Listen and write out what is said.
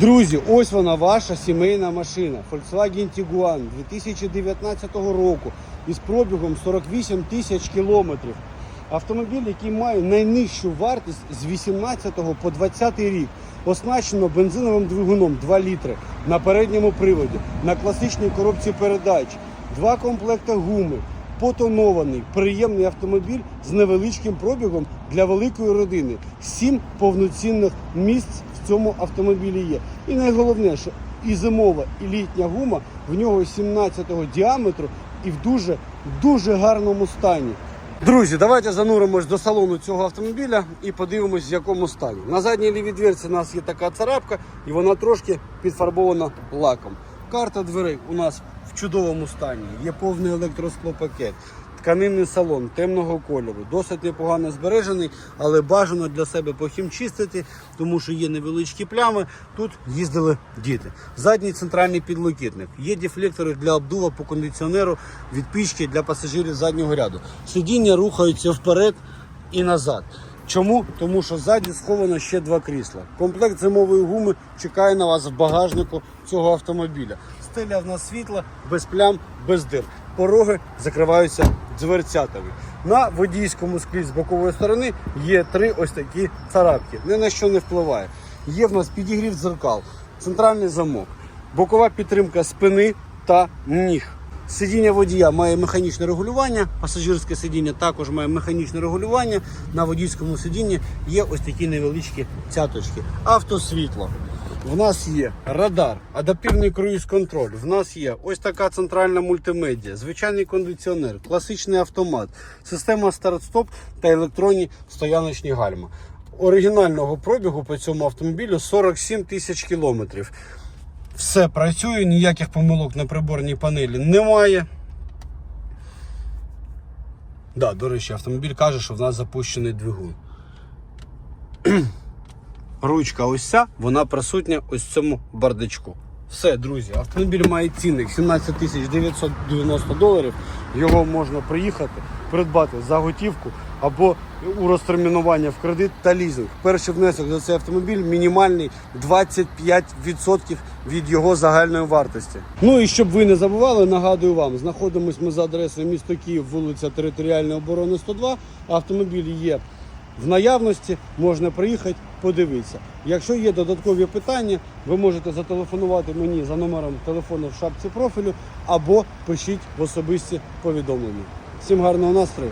Друзі, ось вона ваша сімейна машина Volkswagen Tiguan 2019 року із пробігом 48 тисяч кілометрів. Автомобіль, який має найнижчу вартість з 18 по 20 рік, оснащено бензиновим двигуном 2 літри на передньому приводі, на класичній коробці передач, два комплекти гуми, потонований, приємний автомобіль з невеличким пробігом для великої родини. Сім повноцінних місць цьому автомобілі є. І найголовніше, і зимова, і літня гума в нього 17-го діаметру і в дуже дуже гарному стані. Друзі, давайте зануримось до салону цього автомобіля і подивимось, в якому стані. На задній лівій дверці у нас є така царапка, і вона трошки підфарбована лаком. Карта дверей у нас в чудовому стані. Є повний електросклопакет, тканинний салон темного кольору, досить непогано збережений, але бажано для себе похімчистити, тому що є невеличкі плями. Тут їздили діти. Задній центральний підлокітник. Є дефлектори для обдува по кондиціонеру від пічки для пасажирів заднього ряду. Сидіння рухаються вперед і назад. Чому? Тому що ззаді сховано ще два крісла. Комплект зимової гуми чекає на вас в багажнику цього автомобіля. Стеля в нас світла, без плям, без дир. Пороги закриваються дверцятами. На водійському склі з бокової сторони є три ось такі царапки. Ні на що не впливає. Є в нас підігрів дзеркал, центральний замок, бокова підтримка спини та ніг. Сидіння водія має механічне регулювання, пасажирське сидіння також має механічне регулювання. На водійському сидінні є ось такі невеличкі цяточки. Автосвітло. В нас є радар, адаптивний круїз-контроль. В нас є ось така центральна мультимедіа, звичайний кондиціонер, класичний автомат, система старт-стоп та електронні стояночні гальма. Оригінального пробігу по цьому автомобілю 47 тисяч кілометрів. Все працює, ніяких помилок на приборній панелі немає. Да, до речі, автомобіль каже, що в нас запущений двигун. Ручка ось ця, вона присутня ось в цьому бардачку. Все, друзі, автомобіль має цінник 17 тисяч 990 доларів. Його можна приїхати, придбати за готівку або у розтермінування в кредит та лізинг. Перший внесок за цей автомобіль мінімальний 25% від його загальної вартості. Ну і щоб ви не забували, нагадую вам, знаходимось ми за адресою місто Київ, вулиця Територіальної оборони 102. Автомобіль є в наявності, можна приїхати, подивитися. Якщо є додаткові питання, ви можете зателефонувати мені за номером телефону в шапці профілю або пишіть в особисті повідомлення. Всім гарного настрою!